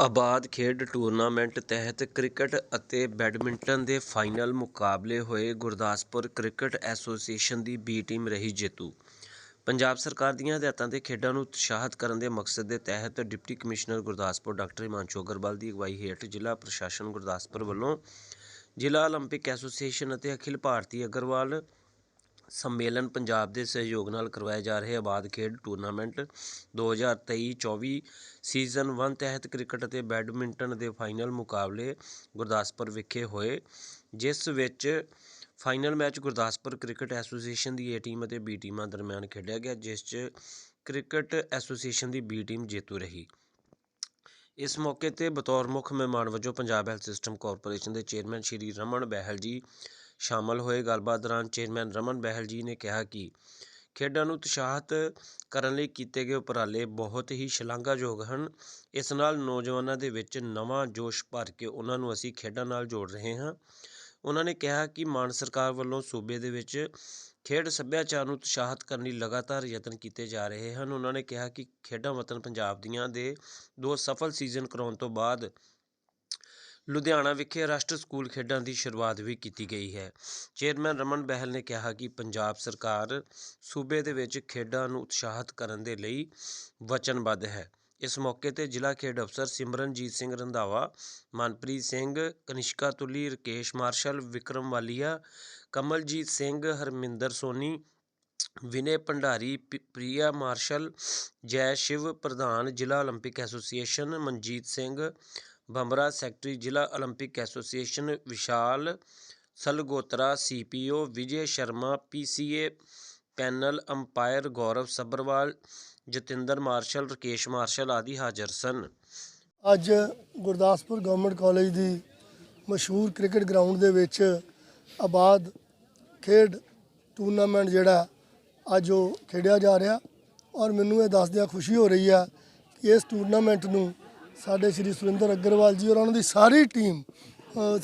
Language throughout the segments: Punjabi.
ਆਬਾਦ ਖੇਡ ਟੂਰਨਾਮੈਂਟ ਤਹਿਤ ਕ੍ਰਿਕਟ ਅਤੇ ਬੈਡਮਿੰਟਨ ਦੇ ਫਾਈਨਲ ਮੁਕਾਬਲੇ ਹੋਏ ਗੁਰਦਾਸਪੁਰ ਕ੍ਰਿਕਟ ਐਸੋਸੀਏਸ਼ਨ ਦੀ ਬੀ ਟੀਮ ਰਹੀ ਜੇਤੂ। ਪੰਜਾਬ ਸਰਕਾਰ ਦੀਆਂ ਹਦਾਇਤਾਂ ਤੇ ਖੇਡਾਂ ਨੂੰ ਉਤਸ਼ਾਹਿਤ ਕਰਨ ਦੇ ਮਕਸਦ ਦੇ ਤਹਿਤ deputy commissioner Gurdaspur doctor Himanshu Agarwal ਦੀ ਅਗਵਾਈ ਹੇਠ ਜ਼ਿਲ੍ਹਾ ਪ੍ਰਸ਼ਾਸਨ ਗੁਰਦਾਸਪੁਰ ਵੱਲੋਂ ਜ਼ਿਲ੍ਹਾ ਓਲੰਪਿਕ ਐਸੋਸੀਏਸ਼ਨ ਅਤੇ ਅਖਿਲ ਭਾਰਤੀ ਅਗਰਵਾਲ ਸੰਮੇਲਨ ਪੰਜਾਬ ਦੇ ਸਹਿਯੋਗ ਨਾਲ ਕਰਵਾਏ ਜਾ ਰਹੇ ਆਬਾਦ ਖੇਡ ਟੂਰਨਾਮੈਂਟ 2023-24 ਸੀਜ਼ਨ 1 ਤਹਿਤ ਕ੍ਰਿਕਟ ਅਤੇ ਬੈਡਮਿੰਟਨ ਦੇ ਫਾਈਨਲ ਮੁਕਾਬਲੇ ਗੁਰਦਾਸਪੁਰ ਵਿਖੇ ਹੋਏ, ਜਿਸ ਵਿੱਚ final match Gurdaspur cricket association the A team ਅਤੇ ਬੀ ਟੀਮਾਂ ਦਰਮਿਆਨ ਖੇਡਿਆ ਗਿਆ, ਜਿਸ 'ਚ ਕ੍ਰਿਕਟ ਐਸੋਸੀਏਸ਼ਨ ਦੀ ਬੀ ਟੀਮ ਜੇਤੂ ਰਹੀ। ਇਸ ਮੌਕੇ ਤੇ ਬਤੌਰ ਮੁੱਖ ਮਹਿਮਾਨ ਵਜੋਂ ਪੰਜਾਬ ਹੈਲਥ ਸਿਸਟਮ ਕਾਰਪੋਰੇਸ਼ਨ ਦੇ ਚੇਅਰਮੈਨ ਸ਼੍ਰੀ ਰਮਨ ਬਹਿਲ ਜੀ ਸ਼ਾਮਲ ਹੋਏ ਗੱਲਬਾਤ ਦੌਰਾਨ ਚੇਅਰਮੈਨ ਰਮਨ ਬਹਿਲ ਜੀ ਨੇ ਕਿਹਾ ਕਿ ਖੇਡਾਂ ਨੂੰ ਉਤਸ਼ਾਹਿਤ ਕਰਨ ਲਈ ਕੀਤੇ ਗਏ ਉਪਰਾਲੇ ਬਹੁਤ ਹੀ ਸ਼ਲਾਘਾਯੋਗ ਹਨ। ਇਸ ਨਾਲ ਨੌਜਵਾਨਾਂ ਦੇ ਵਿੱਚ ਨਵਾਂ ਜੋਸ਼ ਭਰ ਕੇ ਉਹਨਾਂ ਨੂੰ ਅਸੀਂ ਖੇਡਾਂ ਨਾਲ ਜੋੜ ਰਹੇ ਹਾਂ। ਉਹਨਾਂ ਨੇ ਕਿਹਾ ਕਿ ਮਾਨ ਸਰਕਾਰ ਵੱਲੋਂ ਸੂਬੇ ਦੇ ਵਿੱਚ ਖੇਡ ਸੱਭਿਆਚਾਰ ਨੂੰ ਉਤਸ਼ਾਹਿਤ ਕਰਨ ਲਈ ਲਗਾਤਾਰ ਯਤਨ ਕੀਤੇ ਜਾ ਰਹੇ ਹਨ। ਉਹਨਾਂ ਨੇ ਕਿਹਾ ਕਿ ਖੇਡਾਂ ਵਤਨ ਪੰਜਾਬ ਦੀਆਂ ਦੇ ਦੋ ਸਫਲ ਸੀਜ਼ਨ ਕਰਾਉਣ ਤੋਂ ਬਾਅਦ ਲੁਧਿਆਣਾ ਵਿਖੇ ਰਾਸ਼ਟਰ ਸਕੂਲ ਖੇਡਾਂ ਦੀ ਸ਼ੁਰੂਆਤ ਵੀ ਕੀਤੀ ਗਈ ਹੈ। ਚੇਅਰਮੈਨ ਰਮਨ ਬਹਿਲ ਨੇ ਕਿਹਾ ਕਿ ਪੰਜਾਬ ਸਰਕਾਰ ਸੂਬੇ ਦੇ ਵਿੱਚ ਖੇਡਾਂ ਨੂੰ ਉਤਸ਼ਾਹਿਤ ਕਰਨ ਦੇ ਲਈ ਵਚਨਬੱਧ ਹੈ। ਇਸ ਮੌਕੇ ਤੇ ਜ਼ਿਲ੍ਹਾ ਖੇਡ ਅਫਸਰ ਸਿਮਰਨਜੀਤ ਸਿੰਘ ਰੰਧਾਵਾ, ਮਨਪ੍ਰੀਤ ਸਿੰਘ, ਕਨਿਸ਼ਕਾ ਤੁਲੀ, ਰਕੇਸ਼ ਮਾਰਸ਼ਲ, ਵਿਕਰਮ ਵਾਲੀਆ, ਕਮਲਜੀਤ ਸਿੰਘ, ਹਰਮਿੰਦਰ ਸੋਨੀ, ਵਿਨੇ ਭੰਡਾਰੀ, ਪ- ਪ੍ਰਿਆ ਮਾਰਸ਼ਲ, ਜੈ ਸ਼ਿਵ ਪ੍ਰਧਾਨ, ਜ਼ਿਲ੍ਹਾ Olympic association, Manjit Singh Bhambra secretary ਜ਼ਿਲ੍ਹਾ Olympic association Vishal Salgotra CPO Vijay Sharma, PCA panel umpire Gaurav Sabharwal, Jatinder Marshal, Rakesh Marshal ਆਦਿ ਹਾਜ਼ਰ ਸਨ। ਅੱਜ ਗੁਰਦਾਸਪੁਰ ਗਵਰਨਮੈਂਟ ਕਾਲਜ ਦੀ ਮਸ਼ਹੂਰ ਕ੍ਰਿਕਟ ਗਰਾਊਂਡ ਦੇ ਵਿੱਚ ਆਬਾਦ ਖੇਡ ਟੂਰਨਾਮੈਂਟ ਜਿਹੜਾ ਅੱਜ ਉਹ ਖੇਡਿਆ ਜਾ ਰਿਹਾ ਔਰ ਮੈਨੂੰ ਇਹ ਦੱਸਦਿਆਂ ਖੁਸ਼ੀ ਹੋ ਰਹੀ ਆ ਕਿ ਇਸ ਟੂਰਨਾਮੈਂਟ ਨੂੰ ਸਾਡੇ ਸ਼੍ਰੀ ਸੁਰਿੰਦਰ ਅਗਰਵਾਲ ਜੀ ਔਰ ਉਹਨਾਂ ਦੀ ਸਾਰੀ ਟੀਮ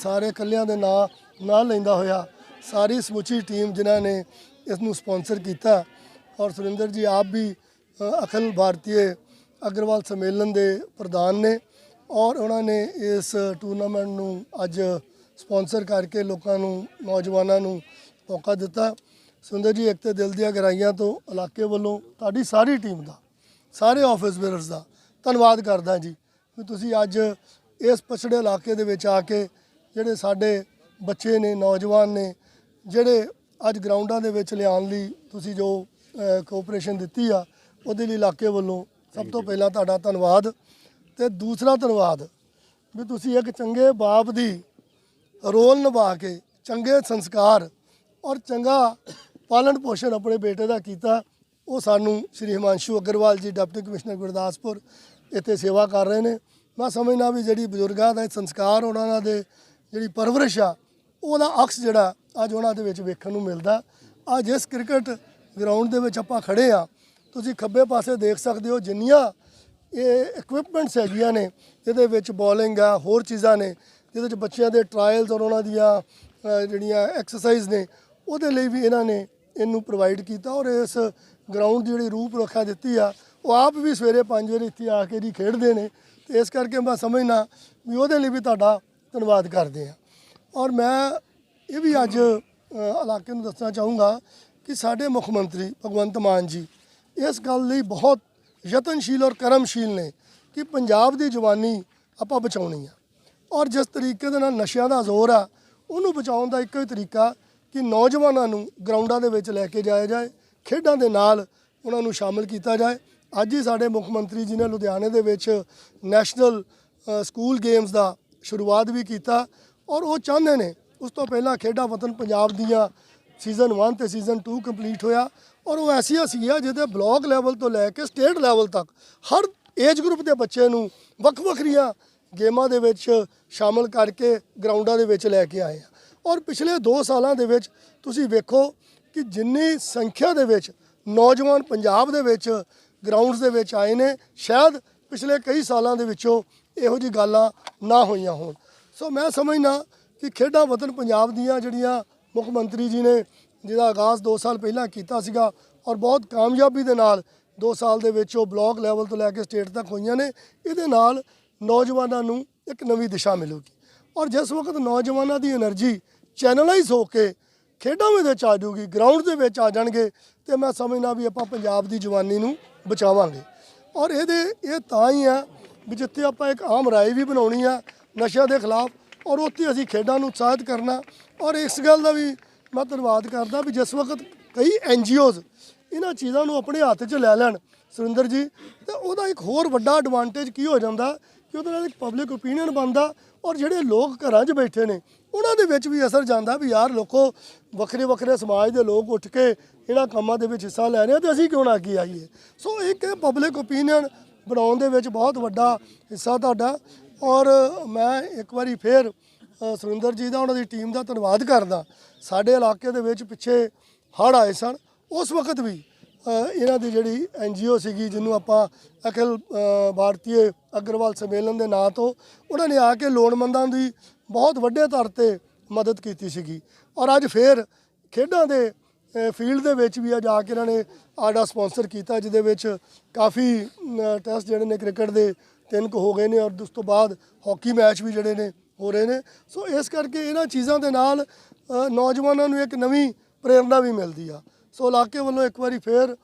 ਸਾਰੇ ਇਕੱਲਿਆਂ ਦੇ ਨਾਂ ਨਾਲ ਲੈਂਦਾ ਹੋਇਆ ਸਾਰੀ ਸਮੁੱਚੀ ਟੀਮ ਜਿਨ੍ਹਾਂ ਨੇ ਇਸ ਨੂੰ ਸਪਾਂਸਰ ਕੀਤਾ। ਔਰ ਸੁਰਿੰਦਰ ਜੀ ਆਪ ਵੀ ਅ, ਅਖਿਲ ਭਾਰਤੀ ਅਗਰਵਾਲ ਸੰਮੇਲਨ ਦੇ ਪ੍ਰਧਾਨ ਨੇ ਔਰ ਉਹਨਾਂ ਨੇ ਇਸ ਟੂਰਨਾਮੈਂਟ ਨੂੰ ਅੱਜ ਸਪਾਂਸਰ ਕਰਕੇ ਲੋਕਾਂ ਨੂੰ ਨੌਜਵਾਨਾਂ ਨੂੰ ਮੌਕਾ ਦਿੱਤਾ। ਸੁੰਦਰ ਜੀ ਇੱਕ ਤੇ ਦਿਲ ਦੀਆਂ ਗਹਿਰਾਈਆਂ ਤੋਂ ਇਲਾਕੇ ਵੱਲੋਂ ਤੁਹਾਡੀ ਸਾਰੀ ਟੀਮ ਦਾ ਸਾਰੇ ਆਫਿਸ ਬੇਅਰਸ ਦਾ ਧੰਨਵਾਦ ਕਰਦਾ ਜੀ। ਵੀ ਤੁਸੀਂ ਅੱਜ ਇਸ ਪਛੜੇ ਇਲਾਕੇ ਦੇ ਵਿੱਚ ਆ ਕੇ ਜਿਹੜੇ ਸਾਡੇ ਬੱਚੇ ਨੇ, ਨੌਜਵਾਨ ਨੇ, ਜਿਹੜੇ ਅੱਜ ਗਰਾਊਂਡਾਂ ਦੇ ਵਿੱਚ ਲਿਆਉਣ ਲਈ ਤੁਸੀਂ ਜੋ ਕੋਆਪਰੇਸ਼ਨ ਦਿੱਤੀ ਆ, ਉਹਦੇ ਲਈ ਇਲਾਕੇ ਵੱਲੋਂ ਸਭ ਤੋਂ ਪਹਿਲਾਂ ਤੁਹਾਡਾ ਧੰਨਵਾਦ ਤੇ ਦੂਸਰਾ ਧੰਨਵਾਦ ਵੀ ਤੁਸੀਂ ਇੱਕ ਚੰਗੇ ਬਾਪ ਦੀ ਰੋਲ ਨਿਭਾ ਕੇ ਚੰਗੇ ਸੰਸਕਾਰ ਔਰ ਚੰਗਾ ਪਾਲਣ ਪੋਸ਼ਣ ਆਪਣੇ ਬੇਟੇ ਦਾ ਕੀਤਾ, ਉਹ ਸਾਨੂੰ ਸ਼੍ਰੀ ਹਿਮਾਂਸ਼ੂ ਅਗਰਵਾਲ ਜੀ, ਡਿਪਟੀ ਕਮਿਸ਼ਨਰ ਗੁਰਦਾਸਪੁਰ ਇੱਥੇ ਸੇਵਾ ਕਰ ਰਹੇ ਨੇ। ਮੈਂ ਸਮਝਦਾ ਵੀ ਜਿਹੜੀ ਬਜ਼ੁਰਗਾਂ ਦਾ ਇਹ ਸੰਸਕਾਰ ਉਹਨਾਂ ਦੇ ਜਿਹੜੀ ਪਰਵਰਿਸ਼ ਆ, ਉਹਦਾ ਅਕਸ ਜਿਹੜਾ ਅੱਜ ਉਹਨਾਂ ਦੇ ਵਿੱਚ ਵੇਖਣ ਨੂੰ ਮਿਲਦਾ। ਅੱਜ ਇਸ ਕ੍ਰਿਕਟ ਗਰਾਊਂਡ ਦੇ ਵਿੱਚ ਆਪਾਂ ਖੜੇ ਆ। ਤੁਸੀਂ ਖੱਬੇ ਪਾਸੇ ਦੇਖ ਸਕਦੇ ਹੋ ਜਿੰਨੀਆਂ ਇਹ ਇਕਵਿਪਮੈਂਟਸ ਹੈਗੀਆਂ ਨੇ, ਜਿਹਦੇ ਵਿੱਚ ਬੋਲਿੰਗ ਆ, ਹੋਰ ਚੀਜ਼ਾਂ ਨੇ, ਜਿਹਦੇ ਵਿੱਚ ਬੱਚਿਆਂ ਦੇ ਟਰਾਇਲਸ ਔਰ ਉਹਨਾਂ ਦੀਆਂ ਜਿਹੜੀਆਂ ਐਕਸਰਸਾਈਜ਼ ਨੇ, ਉਹਦੇ ਲਈ ਵੀ ਇਹਨਾਂ ਨੇ ਇਹਨੂੰ ਪ੍ਰੋਵਾਈਡ ਕੀਤਾ ਔਰ ਇਸ ਗਰਾਊਂਡ ਦੀ ਜਿਹੜੀ ਰੂਪ ਰੇਖਾ ਦਿੱਤੀ ਆ ਉਹ ਆਪ ਵੀ ਸਵੇਰੇ 5 ਵਜੇ ਇੱਥੇ ਆ ਕੇ ਜੀ ਖੇਡਦੇ ਨੇ ਤੇ ਇਸ ਕਰਕੇ ਮੈਂ ਸਮਝਣਾ ਵੀ ਉਹਦੇ ਲਈ ਵੀ ਤੁਹਾਡਾ ਧੰਨਵਾਦ ਕਰਦੇ ਆ ਔਰ ਮੈਂ ਇਹ ਵੀ ਅੱਜ ਇਲਾਕੇ ਨੂੰ ਦੱਸਣਾ ਚਾਹੂੰਗਾ ਕਿ ਸਾਡੇ ਮੁੱਖ ਮੰਤਰੀ ਭਗਵੰਤ ਮਾਨ ਜੀ ਇਸ ਗੱਲ ਲਈ ਬਹੁਤ ਯਤਨਸ਼ੀਲ ਔਰ ਕਰਮਸ਼ੀਲ ਨੇ ਕਿ ਪੰਜਾਬ ਦੀ ਜਵਾਨੀ ਆਪਾਂ ਬਚਾਉਣੀ ਆ। ਔਰ ਜਿਸ ਤਰੀਕੇ ਦੇ ਨਾਲ ਨਸ਼ਿਆਂ ਦਾ ਜ਼ੋਰ ਆ, ਉਹਨੂੰ ਬਚਾਉਣ ਦਾ ਇੱਕੋ ਹੀ ਤਰੀਕਾ ਕਿ ਨੌਜਵਾਨਾਂ ਨੂੰ ਗਰਾਊਂਡਾਂ ਦੇ ਵਿੱਚ ਲੈ ਕੇ ਜਾਇਆ ਜਾਏ, ਖੇਡਾਂ ਦੇ ਨਾਲ ਉਹਨਾਂ ਨੂੰ ਸ਼ਾਮਲ ਕੀਤਾ ਜਾਏ ਅੱਜ ਹੀ ਸਾਡੇ ਮੁੱਖ ਮੰਤਰੀ ਜੀ ਨੇ ਲੁਧਿਆਣੇ ਦੇ ਵਿੱਚ ਨੈਸ਼ਨਲ ਸਕੂਲ ਗੇਮਸ ਦਾ ਸ਼ੁਰੂਆਤ ਵੀ ਕੀਤਾ ਔਰ ਉਹ ਚਾਹੁੰਦੇ ਨੇ ਉਸ ਤੋਂ ਪਹਿਲਾਂ ਖੇਡਾਂ ਵਤਨ ਪੰਜਾਬ ਦੀਆਂ ਸੀਜ਼ਨ 1 ਤੇ ਸੀਜ਼ਨ 2 ਕੰਪਲੀਟ ਹੋਇਆ ਔਰ ਉਹ ਐਸੀਆਂ ਸੀਗੀਆਂ ਜਿਹਦੇ ਬਲਾਕ ਲੈਵਲ ਤੋਂ ਲੈ ਕੇ ਸਟੇਟ ਲੈਵਲ ਤੱਕ ਹਰ ਏਜ ਗਰੁੱਪ ਦੇ ਬੱਚੇ ਨੂੰ ਵੱਖ ਵੱਖਰੀਆਂ ਗੇਮਾਂ ਦੇ ਵਿੱਚ ਸ਼ਾਮਲ ਕਰਕੇ ਗਰਾਊਂਡਾਂ ਦੇ ਵਿੱਚ ਲੈ ਕੇ ਆਏ ਆ। ਔਰ ਪਿਛਲੇ 2 ਸਾਲਾਂ ਦੇ ਵਿੱਚ ਤੁਸੀਂ ਵੇਖੋ ਕਿ ਜਿੰਨੀ ਸੰਖਿਆ ਦੇ ਵਿੱਚ ਨੌਜਵਾਨ ਪੰਜਾਬ ਦੇ ਵਿੱਚ ਗਰਾਊਂਡਸ ਦੇ ਵਿੱਚ ਆਏ ਨੇ। ਸ਼ਾਇਦ ਪਿਛਲੇ ਕਈ ਸਾਲਾਂ ਦੇ ਵਿੱਚੋਂ ਇਹੋ ਜੀ ਗੱਲਾਂ ਨਾ ਹੋਈਆਂ ਹੋਣ। ਸੋ ਮੈਂ ਸਮਝਦਾ ਕਿ ਖੇਡਾਂ ਵਤਨ ਪੰਜਾਬ ਦੀਆਂ ਜਿਹੜੀਆਂ ਮੁੱਖ ਮੰਤਰੀ ਜੀ ਨੇ, ਜਿਹਦਾ ਆਗਾਜ਼ 2 ਸਾਲ ਪਹਿਲਾਂ ਕੀਤਾ ਸੀਗਾ ਔਰ ਬਹੁਤ ਕਾਮਯਾਬੀ ਦੇ ਨਾਲ 2 ਸਾਲ ਦੇ ਵਿੱਚ ਉਹ ਬਲਾਕ ਲੈਵਲ ਤੋਂ ਲੈ ਕੇ ਸਟੇਟ ਤੱਕ ਹੋਈਆਂ ਨੇ, ਇਹਦੇ ਨਾਲ ਨੌਜਵਾਨਾਂ ਨੂੰ ਇੱਕ ਨਵੀਂ ਦਿਸ਼ਾ ਮਿਲੂਗੀ। ਔਰ ਜਿਸ ਵਕਤ ਨੌਜਵਾਨਾਂ ਦੀ એનર્ਜੀ ਚੈਨਲਾਈਜ਼ ਹੋ ਕੇ ਖੇਡਾਂ ਦੇ ਵਿੱਚ ਆ ਜਾਊਗੀ ਗਰਾਊਂਡ ਦੇ ਵਿੱਚ ਆ ਜਾਣਗੇ ਤੇ ਮੈਂ ਸਮਝਣਾ ਵੀ ਆਪਾਂ ਪੰਜਾਬ ਦੀ ਜਵਾਨੀ ਨੂੰ ਬਚਾਵਾਂਗੇ। ਔਰ ਇਹਦੇ, ਇਹ ਤਾਂ ਹੀ ਆ ਵੀ ਜਿੱਥੇ ਆਪਾਂ ਇੱਕ ਆਮ ਰਾਏ ਵੀ ਬਣਾਉਣੀ ਆ ਨਸ਼ਿਆਂ ਦੇ ਖਿਲਾਫ ਔਰ ਉੱਥੇ ਅਸੀਂ ਖੇਡਾਂ ਨੂੰ ਉਤਸ਼ਾਹਿਤ ਕਰਨਾ। ਔਰ ਇਸ ਗੱਲ ਦਾ ਵੀ ਮੈਂ ਧੰਨਵਾਦ ਕਰਦਾ ਵੀ ਜਿਸ ਵਕਤ ਕਈ ਐਨਜੀਓਜ਼ ਇਹਨਾਂ ਚੀਜ਼ਾਂ ਨੂੰ ਆਪਣੇ ਹੱਥ 'ਚ ਲੈ ਲੈਣ ਸੁਰਿੰਦਰ ਜੀ, ਤੇ ਉਹਦਾ ਇੱਕ ਹੋਰ ਵੱਡਾ ਐਡਵਾਂਟੇਜ ਕੀ ਹੋ ਜਾਂਦਾ ਕਿ ਉਹਦੇ ਨਾਲ ਇੱਕ ਪਬਲਿਕ ਓਪੀਨੀਅਨ ਬਣਦਾ ਔਰ ਜਿਹੜੇ ਲੋਕ ਘਰਾਂ 'ਚ ਬੈਠੇ ਨੇ, ਉਹਨਾਂ ਦੇ ਵਿੱਚ ਵੀ ਅਸਰ ਜਾਂਦਾ ਵੀ ਯਾਰ ਲੋਕੋ ਵੱਖਰੇ ਵੱਖਰੇ ਸਮਾਜ ਦੇ ਲੋਕ ਉੱਠ ਕੇ ਇਹਨਾਂ ਕੰਮਾਂ ਦੇ ਵਿੱਚ ਹਿੱਸਾ ਲੈ ਰਹੇ ਆ ਤੇ ਅਸੀਂ ਕਿਉਂ ਨਾ ਅੱਗੇ ਆਈਏ? ਸੋ ਇੱਕ ਪਬਲਿਕ ਓਪੀਨੀਅਨ ਬਣਾਉਣ ਦੇ ਵਿੱਚ ਬਹੁਤ ਵੱਡਾ ਹਿੱਸਾ ਤੁਹਾਡਾ ਔਰ ਮੈਂ ਇੱਕ ਵਾਰੀ ਫੇਰ ਸੁਰਿੰਦਰ ਜੀ ਦਾ, ਉਹਨਾਂ ਦੀ ਟੀਮ ਦਾ ਧੰਨਵਾਦ ਕਰਦਾ। ਸਾਡੇ ਇਲਾਕੇ ਦੇ ਵਿੱਚ ਪਿੱਛੇ ਹੜ੍ਹ ਆਏ ਸਨ, ਉਸ ਵਕਤ ਵੀ ਇਹਨਾਂ ਦੀ ਜਿਹੜੀ ਐਨਜੀਓ ਸੀਗੀ, ਜਿਹਨੂੰ ਆਪਾਂ ਅਖਿਲ ਭਾਰਤੀ ਅਗਰਵਾਲ ਸੰਮੇਲਨ ਦੇ ਨਾਂ ਤੋਂ ਉਹਨਾਂ ਨੇ ਆ ਕੇ ਲੋੜਵੰਦਾਂ ਦੀ ਬਹੁਤ ਵੱਡੇ ਤੌਰ ਤੇ ਮਦਦ ਕੀਤੀ ਸੀਗੀ। ਔਰ ਅੱਜ ਫੇਰ ਖੇਡਾਂ ਦੇ ਫੀਲਡ ਦੇ ਵਿੱਚ ਵੀ ਅੱਜ ਆ ਕੇ ਇਹਨਾਂ ਨੇ ਆਡਾ ਸਪਾਂਸਰ ਕੀਤਾ, ਜਿਹਦੇ ਵਿੱਚ ਕਾਫੀ ਟੈਸਟ ਜਿਹੜੇ ਨੇ ਕ੍ਰਿਕਟ ਦੇ ਤਿੰਨ ਕੁ ਹੋ ਗਏ ਨੇ ਔਰ ਉਸ ਤੋਂ ਬਾਅਦ ਹਾਕੀ ਮੈਚ ਵੀ ਜਿਹੜੇ ਨੇ ਹੋ ਰਹੇ ਨੇ। ਸੋ ਇਸ ਕਰਕੇ ਇਹਨਾਂ ਚੀਜ਼ਾਂ ਦੇ ਨਾਲ ਨੌਜਵਾਨਾਂ ਨੂੰ ਇੱਕ ਨਵੀਂ ਪ੍ਰੇਰਣਾ ਵੀ ਮਿਲਦੀ ਆ। ਸੋ ਇਲਾਕੇ ਵੱਲੋਂ ਇੱਕ ਵਾਰੀ ਫੇਰ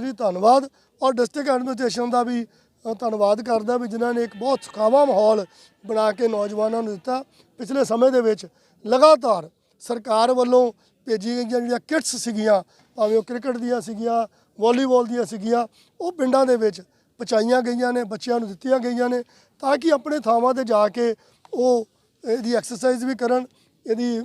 ਜੀ ਧੰਨਵਾਦ। ਔਰ ਡਿਸਟ੍ਰਿਕਟ ਐਡਮਿਨਿਸਟ੍ਰੇਸ਼ਨ ਦਾ ਵੀ ਧੰਨਵਾਦ ਕਰਦਾ ਵੀ ਜਿਨ੍ਹਾਂ ਨੇ ਇੱਕ ਬਹੁਤ ਸੁਖਾਵਾਂ ਮਾਹੌਲ ਬਣਾ ਕੇ ਨੌਜਵਾਨਾਂ ਨੂੰ ਦਿੱਤਾ। ਪਿਛਲੇ ਸਮੇਂ ਦੇ ਵਿੱਚ ਲਗਾਤਾਰ ਸਰਕਾਰ ਵੱਲੋਂ ਭੇਜੀਆਂ ਗਈਆਂ ਜਿਹੜੀਆਂ ਕਿਟਸ ਸੀਗੀਆਂ, ਭਾਵੇਂ ਉਹ ਕ੍ਰਿਕਟ ਦੀਆਂ ਸੀਗੀਆਂ, ਵਾਲੀਬਾਲ ਦੀਆਂ ਸੀਗੀਆਂ, ਉਹ ਪਿੰਡਾਂ ਦੇ ਵਿੱਚ ਪਹੁੰਚਾਈਆਂ ਗਈਆਂ ਨੇ, ਬੱਚਿਆਂ ਨੂੰ ਦਿੱਤੀਆਂ ਗਈਆਂ ਨੇ ਤਾਂ ਕਿ ਆਪਣੇ ਥਾਵਾਂ ਤੇ ਜਾ ਕੇ ਉਹ ਇਹਦੀ ਐਕਸਰਸਾਈਜ਼ ਵੀ ਕਰਨ, ਇਹਦੀ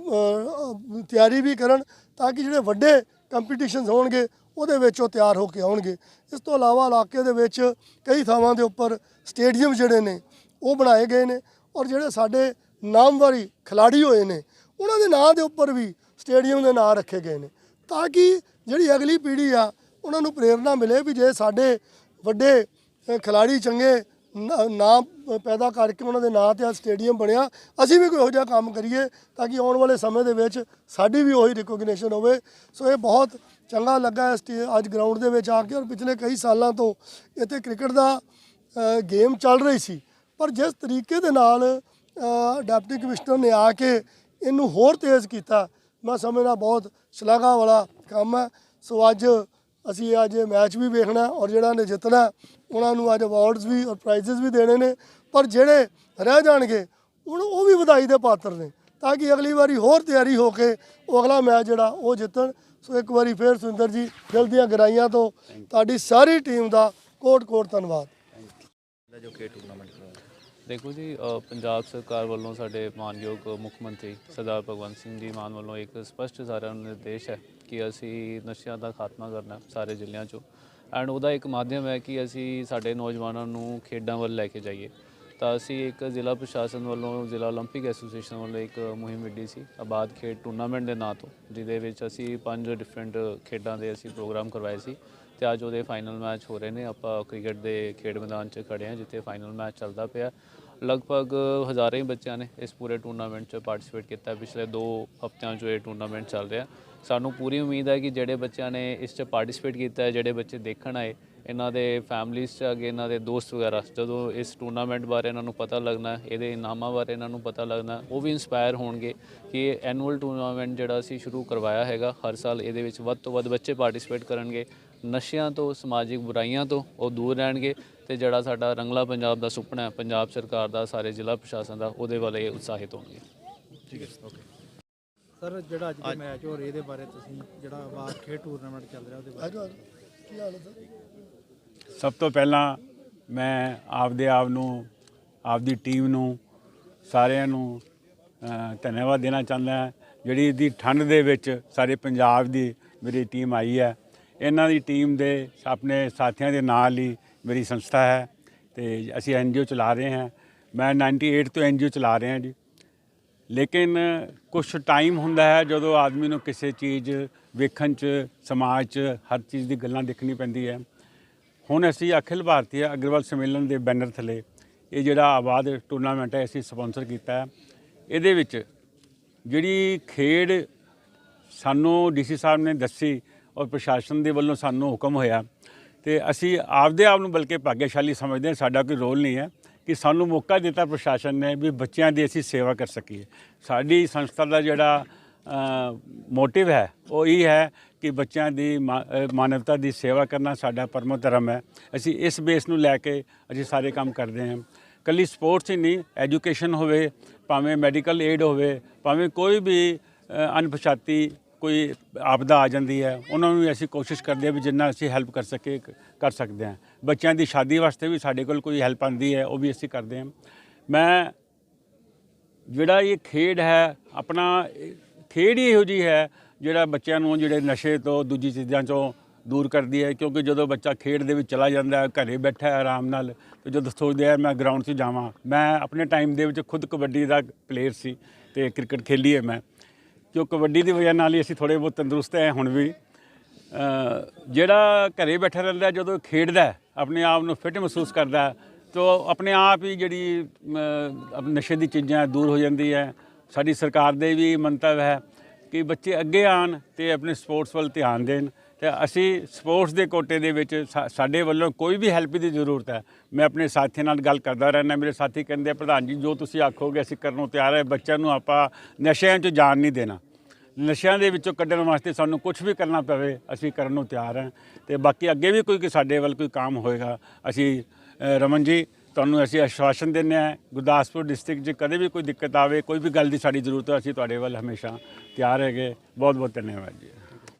ਤਿਆਰੀ ਵੀ ਕਰਨ ਤਾਂ ਕਿ ਜਿਹੜੇ ਵੱਡੇ ਕੰਪੀਟੀਸ਼ਨਸ ਹੋਣਗੇ, ਉਹਦੇ ਵਿੱਚ ਉਹ ਤਿਆਰ ਹੋ ਕੇ ਆਉਣਗੇ। ਇਸ ਤੋਂ ਇਲਾਵਾ ਇਲਾਕੇ ਦੇ ਵਿੱਚ ਕਈ ਥਾਵਾਂ ਦੇ ਉੱਪਰ ਸਟੇਡੀਅਮ ਜਿਹੜੇ ਨੇ, ਉਹ ਬਣਾਏ ਗਏ ਨੇ ਔਰ ਜਿਹੜੇ ਸਾਡੇ ਨਾਮਵਾਰੀ ਖਿਲਾੜੀ ਹੋਏ ਨੇ, ਉਹਨਾਂ ਦੇ ਨਾਂ ਦੇ ਉੱਪਰ ਵੀ ਸਟੇਡੀਅਮ ਦੇ ਨਾਂ ਰੱਖੇ ਗਏ ਨੇ। ਤਾਂ ਕਿ ਜਿਹੜੀ ਅਗਲੀ ਪੀੜ੍ਹੀ ਆ, ਉਹਨਾਂ ਨੂੰ ਪ੍ਰੇਰਣਾ ਮਿਲੇ ਵੀ ਜੇ ਸਾਡੇ ਵੱਡੇ ਖਿਲਾੜੀ ਚੰਗੇ ਨਾਮ ਪੈਦਾ ਕਰਕੇ ਉਹਨਾਂ ਦੇ ਨਾਂ ਤੇ ਆ ਸਟੇਡੀਅਮ ਬਣਿਆ। ਅਸੀਂ ਵੀ ਕੋਈ ਇਹੋ ਜਿਹਾ ਕੰਮ ਕਰੀਏ ਤਾਂ ਕਿ ਆਉਣ ਵਾਲੇ ਸਮੇਂ ਦੇ ਵਿੱਚ ਸਾਡੀ ਵੀ ਉਹੀ ਰਿਕੋਗਨੀਸ਼ਨ ਹੋਵੇ। ਸੋ ਇਹ ਬਹੁਤ ਚੰਗਾ ਲੱਗਾ ਇਸ ਅੱਜ ਗਰਾਊਂਡ ਦੇ ਵਿੱਚ ਆ ਕੇ ਔਰ ਪਿਛਲੇ ਕਈ ਸਾਲਾਂ ਤੋਂ ਇੱਥੇ ਕ੍ਰਿਕਟ ਦਾ ਗੇਮ ਚੱਲ ਰਹੀ ਸੀ। ਪਰ ਜਿਸ ਤਰੀਕੇ ਦੇ ਨਾਲ ਅ, ਡਿਪਟੀ ਕਮਿਸ਼ਨਰ ਨੇ ਆ ਕੇ ਇਹਨੂੰ ਹੋਰ ਤੇਜ਼ ਕੀਤਾ ਮੈਂ ਸਮਝਦਾ ਬਹੁਤ ਸ਼ਲਾਘਾ ਵਾਲਾ ਕੰਮ ਹੈ। ਸੋ ਅੱਜ ਅਸੀਂ ਅੱਜ ਇਹ ਮੈਚ ਵੀ ਵੇਖਣਾ ਔਰ ਜਿਹੜਾ ਨੇ ਜਿੱਤਣਾ ਉਹਨਾਂ ਨੂੰ ਅੱਜ ਅਵਾਰਡਸ ਵੀ ਔਰ ਪ੍ਰਾਈਜ਼ਸ ਵੀ ਦੇਣੇ ਨੇ। ਪਰ ਜਿਹੜੇ ਰਹਿ ਜਾਣਗੇ ਹੁਣ ਉਹ ਵੀ ਵਧਾਈ ਦੇ ਪਾਤਰ ਨੇ ਤਾਂ ਕਿ ਅਗਲੀ ਵਾਰੀ ਹੋਰ ਤਿਆਰੀ ਹੋ ਕੇ ਉਹ ਅਗਲਾ ਮੈਚ ਜਿਹੜਾ ਉਹ ਜਿੱਤਣ। ਸੋ ਇੱਕ ਵਾਰੀ ਫੇਰ ਸੁਰਿੰਦਰ ਜੀ ਦਿਲ ਦੀਆਂ ਗਹਿਰਾਈਆਂ ਤੋਂ ਤੁਹਾਡੀ ਸਾਰੀ ਟੀਮ ਦਾ ਕੋਟ ਕੋਟ ਧੰਨਵਾਦ ਦੇਖੋ ਜੀ ਪੰਜਾਬ ਸਰਕਾਰ ਵੱਲੋਂ ਸਾਡੇ ਮਾਨਯੋਗ ਮੁੱਖ ਮੰਤਰੀ ਸਰਦਾਰ ਭਗਵੰਤ ਸਿੰਘ ਜੀ ਮਾਨ ਵੱਲੋਂ ਇੱਕ ਸਪਸ਼ਟ ਸਾਰਿਆਂ ਨੂੰ ਨਿਰਦੇਸ਼ ਹੈ ਕਿ ਅਸੀਂ ਨਸ਼ਿਆਂ ਦਾ ਖਾਤਮਾ ਕਰਨਾ ਹੈ ਸਾਰੇ ਜ਼ਿਲ੍ਹਿਆਂ 'ਚੋਂ ਐਂਡ ਉਹਦਾ ਇੱਕ ਮਾਧਿਅਮ ਹੈ ਕਿ ਅਸੀਂ ਸਾਡੇ ਨੌਜਵਾਨਾਂ ਨੂੰ ਖੇਡਾਂ ਵੱਲ ਲੈ ਕੇ ਜਾਈਏ ਤਾਂ ਅਸੀਂ ਇੱਕ ਜ਼ਿਲ੍ਹਾ ਪ੍ਰਸ਼ਾਸਨ ਵੱਲੋਂ ਜ਼ਿਲ੍ਹਾ 올림픽 ਐਸੋਸੀਏਸ਼ਨ ਵੱਲੋਂ ਇੱਕ ਮੁਹਿੰਮ ਵਿੱਢੀ ਸੀ ਆਬਾਦ ਖੇਡ ਟੂਰਨਾਮੈਂਟ ਦੇ ਨਾਂ ਤੋਂ ਜਿਹਦੇ ਵਿੱਚ ਅਸੀਂ ਪੰਜ ਡਿਫਰੈਂਟ ਖੇਡਾਂ ਦੇ ਅਸੀਂ ਪ੍ਰੋਗਰਾਮ ਕਰਵਾਏ ਸੀ ਤੇ ਅੱਜ ਉਹਦੇ ਫਾਈਨਲ ਮੈਚ ਹੋ ਰਹੇ ਨੇ ਆਪਾਂ ਕ੍ਰਿਕਟ ਦੇ ਖੇਡ ਮੈਦਾਨ 'ਚ ਖੜੇ ਹਾਂ ਜਿੱਥੇ ਫਾਈਨਲ ਮੈਚ ਚੱਲਦਾ ਪਿਆ ਲਗਭਗ ਹਜ਼ਾਰਾਂ ਹੀ ਬੱਚਿਆਂ ਨੇ ਇਸ ਪੂਰੇ ਟੂਰਨਾਮੈਂਟ 'ਚ ਪਾਰਟਿਸਿਪੇਟ ਕੀਤਾ ਪਿਛਲੇ 2 ਹਫ਼ਤਿਆਂ 'ਚੋਂ ਇਹ ਟੂਰਨਾਮੈਂਟ ਚੱਲ ਰਿਹਾ ਸਾਨੂੰ ਪੂਰੀ ਉਮੀਦ ਹੈ ਕਿ ਜਿਹੜੇ ਬੱਚਿਆਂ ਨੇ ਇਸ 'ਚ ਪਾਰਟਿਸਿਪੇਟ ਕੀਤਾ ਹੈ, ਜਿਹੜੇ ਬੱਚੇ ਦੇਖਣ ਆਏ, ਇਹਨਾਂ ਦੇ ਫੈਮਲੀਜ਼ 'ਚ ਅੱਗੇ ਇਹਨਾਂ ਦੇ ਦੋਸਤ ਵਗੈਰਾ, ਜਦੋਂ ਇਸ ਟੂਰਨਾਮੈਂਟ ਬਾਰੇ ਇਹਨਾਂ ਨੂੰ ਪਤਾ ਲੱਗਣਾ, ਇਹਦੇ ਇਨਾਮਾਂ ਬਾਰੇ ਇਹਨਾਂ ਨੂੰ ਪਤਾ ਲੱਗਣਾ, ਉਹ ਵੀ ਇਨਸਪਾਇਰ ਹੋਣਗੇ ਕਿ ਇਹ ਐਨੂਅਲ ਟੂਰਨਾਮੈਂਟ ਜਿਹੜਾ ਅਸੀਂ ਸ਼ੁਰੂ ਕਰਵਾਇਆ ਹੈਗਾ, ਹਰ ਸਾਲ ਇਹਦੇ ਵਿੱਚ ਵੱਧ ਤੋਂ ਵੱਧ ਬੱਚੇ ਪਾਰਟਿਸਿਪੇਟ ਕਰਨਗੇ। ਨਸ਼ਿਆਂ ਤੋਂ, ਸਮਾਜਿਕ ਬੁਰਾਈਆਂ ਤੋਂ ਉਹ ਦੂਰ ਰਹਿਣਗੇ ਤੇ ਜਿਹੜਾ ਸਾਡਾ ਰੰਗਲਾ ਪੰਜਾਬ ਦਾ ਸੁਪਨਾ ਹੈ, ਪੰਜਾਬ ਸਰਕਾਰ ਦਾ, ਸਾਰੇ ਜ਼ਿਲ੍ਹਾ ਪ੍ਰਸ਼ਾਸਨ ਦਾ, ਉਹਦੇ ਵੱਲ ਇਹ ਉਤਸ਼ਾਹਿਤ ਹੋਣਗੇ। ਠੀਕ ਹੈ ਓਕੇ ਸਰ ਜਿਹੜਾ ਅੱਜ ਦਾ ਮੈਚ ਹੋ ਰਿਹਾ ਇਹਦੇ ਬਾਰੇ ਤੁਸੀਂ ਜਿਹੜਾ ਖੇਡ ਟੂਰਨਾਮੈਂਟ ਚੱਲ ਰਿਹਾ ਉਹਦੇ ਬਾਰੇ। ਕੀ ਹਾਲ ਹੈ ਸਰ? ਸਭ ਤੋਂ ਪਹਿਲਾਂ ਮੈਂ ਆਪਦੇ ਆਪ ਨੂੰ ਆਪਦੀ ਟੀਮ ਨੂੰ ਸਾਰਿਆਂ ਨੂੰ ਧੰਨਵਾਦ ਦੇਣਾ ਚਾਹੁੰਦਾ ਹਾਂ। ਜਿਹੜੀ ਇਹਦੀ ਠੰਡ ਦੇ ਵਿੱਚ ਸਾਰੇ ਪੰਜਾਬ ਦੀ ਮੇਰੀ ਟੀਮ ਆਈ ਹੈ ਇਹਨਾਂ ਦੀ ਟੀਮ ਦੇ ਆਪਣੇ ਸਾਥੀਆਂ ਦੇ ਨਾਲ ਹੀ ਮੇਰੀ ਸੰਸਥਾ ਹੈ ਤੇ ਅਸੀਂ ਐਨਜੀਓ ਚਲਾ ਰਹੇ ਹਾਂ। ਮੈਂ 98 ਤੋਂ ਐਨਜੀਓ ਚਲਾ ਰਿਹਾ ਜੀ। ਲੇਕਿਨ ਕੁਝ ਟਾਈਮ ਹੁੰਦਾ ਹੈ ਜਦੋਂ ਆਦਮੀ ਨੂੰ ਕਿਸੇ ਚੀਜ਼ ਵੇਖਣ 'ਚ, ਸਮਾਜ 'ਚ, ਹਰ ਚੀਜ਼ ਦੀ ਗੱਲਾਂ ਦੇਖਣੀ ਪੈਂਦੀ ਹੈ। ਹੁਣ ਅਸੀਂ ਅਖਿਲ ਭਾਰਤੀ ਅਗਰਵਾਲ ਸੰਮੇਲਨ ਦੇ ਬੈਨਰ ਥੱਲੇ ਇਹ ਜਿਹੜਾ ਆਬਾਦ ਟੂਰਨਾਮੈਂਟ ਹੈ, ਅਸੀਂ ਸਪਾਂਸਰ ਕੀਤਾ ਹੈ। ਇਹਦੇ ਵਿੱਚ ਜਿਹੜੀ ਖੇਡ ਸਾਨੂੰ ਡੀਸੀ ਸਾਹਿਬ ਨੇ ਦੱਸੀ ਔਰ ਪ੍ਰਸ਼ਾਸਨ ਦੇ ਵੱਲੋਂ ਸਾਨੂੰ ਹੁਕਮ ਹੋਇਆ, ਤੇ ਅਸੀਂ ਆਪਦੇ ਆਪ ਨੂੰ ਬਲਕਿ ਭਾਗਿਆਸ਼ਾਲੀ ਸਮਝਦੇ ਹਾਂ, ਸਾਡਾ ਕੋਈ ਰੋਲ ਨਹੀਂ ਹੈ। ਕਿ ਸਾਨੂੰ ਮੌਕਾ ਦਿੱਤਾ ਪ੍ਰਸ਼ਾਸਨ ਨੇ ਵੀ ਬੱਚਿਆਂ ਦੀ ਅਸੀਂ ਸੇਵਾ ਕਰ ਸਕੀਏ। ਸਾਡੀ ਸੰਸਥਾ ਦਾ ਜਿਹੜਾ ਮੋਟਿਵ ਹੈ, ਉਹ ਇਹ ਹੈ ਕਿ ਬੱਚਿਆਂ ਦੀ ਮਾ- ਮਾਨਵਤਾ ਦੀ ਸੇਵਾ ਕਰਨਾ ਸਾਡਾ ਪਰਮ ਧਰਮ ਹੈ। ਅਸੀਂ ਇਸ ਬੇਸ ਨੂੰ ਲੈ ਕੇ ਅਸੀਂ ਸਾਰੇ ਕੰਮ ਕਰਦੇ ਹਾਂ। ਕੱਲੀ ਸਪੋਰਟਸ ਹੀ ਨਹੀਂ, ਐਜੂਕੇਸ਼ਨ ਹੋਵੇ, ਭਾਵੇਂ ਮੈਡੀਕਲ ਏਡ ਹੋਵੇ, ਭਾਵੇਂ ਕੋਈ ਵੀ ਅਣਪਛਾਤੀ ਕੋਈ ਆਪਦਾ ਆ ਜਾਂਦੀ ਹੈ, ਉਹਨਾਂ ਨੂੰ ਵੀ ਅਸੀਂ ਕੋਸ਼ਿਸ਼ ਕਰਦੇ ਹਾਂ ਵੀ ਜਿੰਨਾ ਅਸੀਂ ਹੈਲਪ ਕਰ ਸਕੇ ਕਰ ਸਕਦੇ ਹਾਂ। ਬੱਚਿਆਂ ਦੀ ਸ਼ਾਦੀ ਵਾਸਤੇ ਵੀ ਸਾਡੇ ਕੋਲ ਕੋਈ ਹੈਲਪ ਆਂਦੀ ਹੈ, ਉਹ ਵੀ ਅਸੀਂ ਕਰਦੇ ਹਾਂ। ਮੈਂ ਜਿਹੜਾ ਇਹ ਖੇਡ ਹੈ, ਆਪਣਾ ਖੇਡ ਹੀ ਇਹੋ ਜੀ ਹੈ, ਜਿਹੜਾ ਬੱਚਿਆਂ ਨੂੰ ਜਿਹੜੇ ਨਸ਼ੇ ਤੋਂ ਦੂਜੀ ਚੀਜ਼ਾਂ ਤੋਂ ਦੂਰ ਕਰਦੀ ਹੈ, ਕਿਉਂਕਿ ਜਦੋਂ ਬੱਚਾ ਖੇਡ ਦੇ ਵਿੱਚ ਚਲਾ ਜਾਂਦਾ ਹੈ, ਘਰੇ ਬੈਠਾ ਹੈ ਆਰਾਮ ਨਾਲ, ਤੇ ਜਦੋਂ ਸੋਚਦੇ ਹੈ ਮੈਂ ਗਰਾਊਂਡ 'ਚ ਜਾਵਾਂ, ਮੈਂ ਆਪਣੇ ਟਾਈਮ ਦੇ ਵਿੱਚ ਖੁਦ ਕਬੱਡੀ ਦਾ ਪਲੇਅਰ ਸੀ ਤੇ ਕ੍ਰਿਕਟ ਖੇਲੀ ਹੈ ਮੈਂ। ਕਿਉਂ ਕਬੱਡੀ ਦੀ ਵਜ੍ਹਾ ਨਾਲ ਹੀ ਅਸੀਂ ਥੋੜੇ ਬਹੁਤ ਤੰਦਰੁਸਤ ਹੈ, ਹੁਣ ਵੀ ਜਿਹੜਾ ਘਰੇ ਬੈਠਾ ਰਹਿੰਦਾ ਜਦੋਂ ਖੇਡਦਾ ਆਪਣੇ ਆਪ ਨੂੰ ਫਿੱਟ ਮਹਿਸੂਸ ਕਰਦਾ ਹੈ, ਤੋ ਆਪਣੇ ਆਪ ਹੀ ਜਿਹੜੀ ਨਸ਼ੇ ਦੀ ਚੀਜ਼ਾਂ ਦੂਰ ਹੋ ਜਾਂਦੀ ਹੈ। ਸਾਡੀ ਸਰਕਾਰ ਦੇ ਵੀ ਮੰਤਵ ਹੈ ਕਿ ਬੱਚੇ ਅੱਗੇ ਆਣ ਤੇ ਆਪਣੇ ਸਪੋਰਟਸ ਵੱਲ ਧਿਆਨ ਦੇਣ। ਤੇ ਅਸੀਂ ਸਪੋਰਟਸ ਦੇ ਕੋਟੇ ਦੇ ਵਿੱਚ ਸਾਡੇ ਵੱਲੋਂ ਕੋਈ ਵੀ ਹੈਲਪ ਦੀ ਜ਼ਰੂਰਤ ਹੈ ਮੈਂ ਆਪਣੇ ਸਾਥੀਆਂ ਨਾਲ ਗੱਲ ਕਰਦਾ ਰਹਿੰਦਾ। ਮੇਰੇ ਸਾਥੀ ਕਹਿੰਦੇ ਪ੍ਰਧਾਨ ਜੀ ਜੋ ਤੁਸੀਂ ਆਖੋਗੇ ਅਸੀਂ ਕਰਨ ਨੂੰ ਤਿਆਰ ਹੈ ਬੱਚਿਆਂ ਨੂੰ ਆਪਾਂ ਨਸ਼ਿਆਂ 'ਚ ਜਾਣ ਨਹੀਂ ਦੇਣਾ। ਨਸ਼ਿਆਂ ਦੇ ਵਿੱਚੋਂ ਕੱਢਣ ਵਾਸਤੇ ਸਾਨੂੰ ਕੁਝ ਵੀ ਕਰਨਾ ਪਵੇ, ਅਸੀਂ ਕਰਨ ਨੂੰ ਤਿਆਰ ਹਾਂ। ਤੇ ਬਾਕੀ ਅੱਗੇ ਵੀ ਕੋਈ ਸਾਡੇ ਵੱਲ ਕੋਈ ਕੰਮ ਹੋਏਗਾ, ਅਸੀਂ ਰਮਨ ਜੀ, ਤੁਹਾਨੂੰ ਅਸੀਂ ਆਸ਼ਵਾਸਨ ਦਿੰਦੇ ਹਾਂ, ਗੁਰਦਾਸਪੁਰ ਡਿਸਟ੍ਰਿਕਟ 'ਚ ਕਦੇ ਵੀ ਕੋਈ ਦਿੱਕਤ ਆਵੇ, ਕੋਈ ਵੀ ਗੱਲ ਦੀ ਸਾਡੀ ਜ਼ਰੂਰਤ ਹੈ, ਅਸੀਂ ਤੁਹਾਡੇ ਵੱਲ ਹਮੇਸ਼ਾ ਤਿਆਰ ਹੈਗੇ। ਬਹੁਤ ਬਹੁਤ ਧੰਨਵਾਦ ਜੀ।